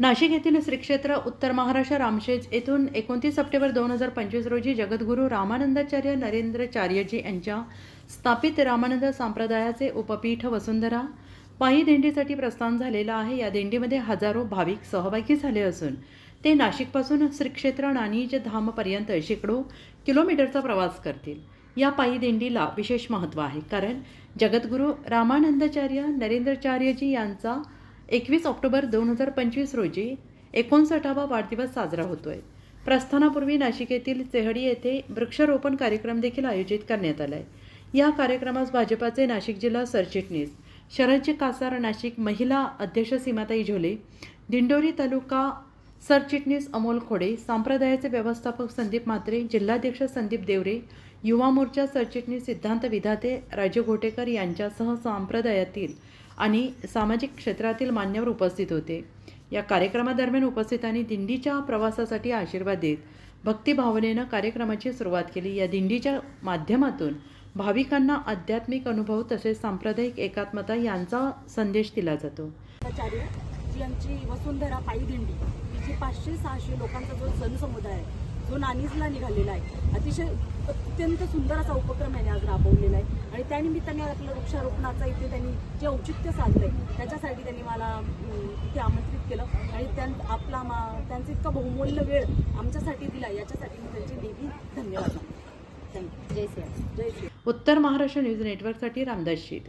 नाशिक येथील श्रीक्षेत्र उत्तर महाराष्ट्र रामशेज येथून एकोणतीस सप्टेंबर दोन हजार पंचवीस रोजी जगद्गुरू रामानंदाचार्य नरेंद्रचार्यजी यांच्या स्थापित रामानंद संप्रदायाचे उपपीठ वसुंधरा. पायी दिंडीसाठी प्रस्थान झालेलं आहे. या दिंडीमध्ये हजारो भाविक सहभागी झाले असून ते नाशिकपासून श्रीक्षेत्र नानीज धामपर्यंत शेकडो किलोमीटरचा प्रवास करतील. या पायी दिंडीला विशेष महत्त्व आहे. कारण जगद्गुरू रामानंदाचार्य नरेंद्रचार्यजी यांचा एकवीस ऑक्टोबर दोन हजार पंचवीस रोजी एकोणसाठावा वाढदिवस साजरा होतोय. प्रस्थानापूर्वी नाशिक येथील चेहडी येथे वृक्षारोपण कार्यक्रम देखील आयोजित करण्यात आला आहे या कार्यक्रमास भाजपाचे नाशिक जिल्हा सरचिटणीस शरदजी कासार नाशिक महिला अध्यक्ष सीमाताई झोले दिंडोरी तालुका सरचिटणीस अमोल खोडे संप्रदायाचे व्यवस्थापक संदीप म्हात्रे जिल्हाध्यक्ष संदीप देवरे युवा मोर्चा सरचिटणीस सिद्धांत विधाते राजू घोटेकर यांच्यासह संप्रदायातील आणि सामाजिक क्षेत्रातील मान्यवर उपस्थित होते. या कार्यक्रमादरम्यान उपस्थितांनी दिंडीच्या प्रवासासाठी आशीर्वाद देत भक्तिभावनेनं कार्यक्रमाची सुरुवात केली. या दिंडीच्या माध्यमातून भाविकांना आध्यात्मिक अनुभव तसेच सांप्रदायिक एकात्मता यांचा संदेश दिला जातो. आचार्य जी आमची वसुंधरा पायी दिंडी जी पाचशे सहाशे लोकांचा जो जनसमुदाय आहे जो नानीजला निघालेला आहे अतिशय अत्यंत सुंदर असा उपक्रम यांनी आज राबवलेला आहे. आणि त्यानिमित्ताने आपलं वृक्षारोपणाचा इथे त्यांनी जे औचित्य साधलंय त्याच्यासाठी त्यांनी मला इथे आमंत्रित केलं. आणि त्यां आपला मा त्यांचा इतका बहुमूल्य वेळ आमच्यासाठी दिला याच्यासाठी मी त्यांचे नेहमी धन्यवाद मानते. थँक्यू जय श्री जय श्री उत्तर महाराष्ट्र न्यूज नेटवर्कसाठी रामदास शीट